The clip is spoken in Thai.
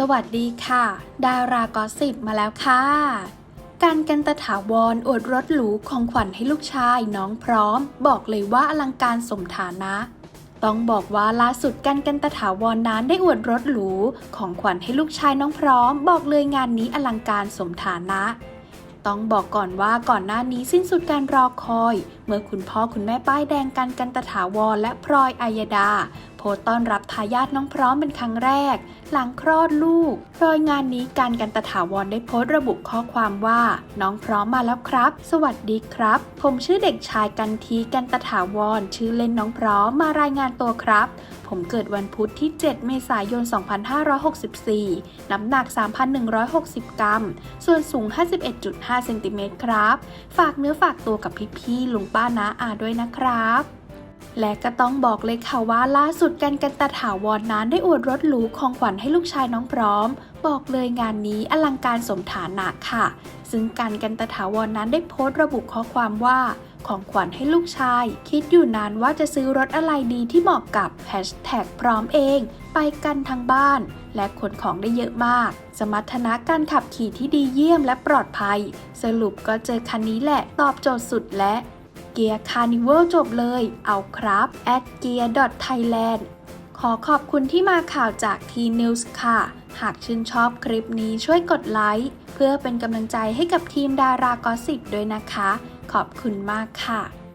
สวัสดีค่ะ ดารากอสิบมาแล้วค่ะ การกันตถาวรอวดรถหรูของขวัญให้ลูกชายน้องพร้อม บอกเลยว่าอลังการสมฐานะ ต้องบอกว่าล่าสุดกันกันตถาวรนั้นได้อวดรถหรูของขวัญให้ลูกชายน้องพร้อม บอกเลยงานนี้อลังการสมฐานะ ต้องบอกก่อนว่าก่อนหน้านี้สิ้นสุดการรอคอย เมื่อคุณพ่อคุณแม่ป้ายแดงกันกันตถาวรและพลอยอายดา สต์ต้อนรับทายาทน้องพร้อมเป็นครั้งแรก หลังคลอดลูก โดยงานนี้การกันตถาวรได้โพสต์ระบุข้อความว่า น้องพร้อมมาแล้วครับ สวัสดีครับ ผมชื่อเด็กชายกันทีกันตถาวร ชื่อเล่นน้องพร้อมมารายงานตัวครับ ผมเกิดวันพุธที่ 7 เมษายน 2564 น้ำหนัก 3,160 กรัม ส่วนสูง 51.5 เซนติเมตรครับ ฝากเนื้อฝากตัวกับพี่ๆลุงป้าน้าอาด้วยนะครับ และก็ต้องบอกเลยค่ะว่าล่าสุดกันกันตถาวรนั้นได้อวดรถหรูของขวัญให้ลูกชายน้องพร้อม บอกเลยงานนี้อลังการสมฐานะค่ะ ซึ่งกันกันตถาวรนั้นได้โพสต์ระบุข้อความว่าของขวัญให้ลูกชาย คิดอยู่นานว่าจะซื้อรถอะไรดีที่เหมาะกับแฮชแท็กพร้อมเอง ไปกันทั้งบ้าน และขนของได้เยอะมาก สมรรถนะการขับขี่ที่ดีเยี่ยมและปลอดภัย สรุปก็เจอคันนี้แหละตอบโจทย์สุดและ เกียร์คาร์นิวัลจบเลย เอาครับ at gear thailand ขอขอบคุณที่มาข่าวจาก T News ค่ะ หากชื่นชอบคลิปนี้ช่วยกดไลค์ เพื่อเป็นกำลังใจให้กับทีมดารากอสิบด้วยนะคะ ขอบคุณมากค่ะ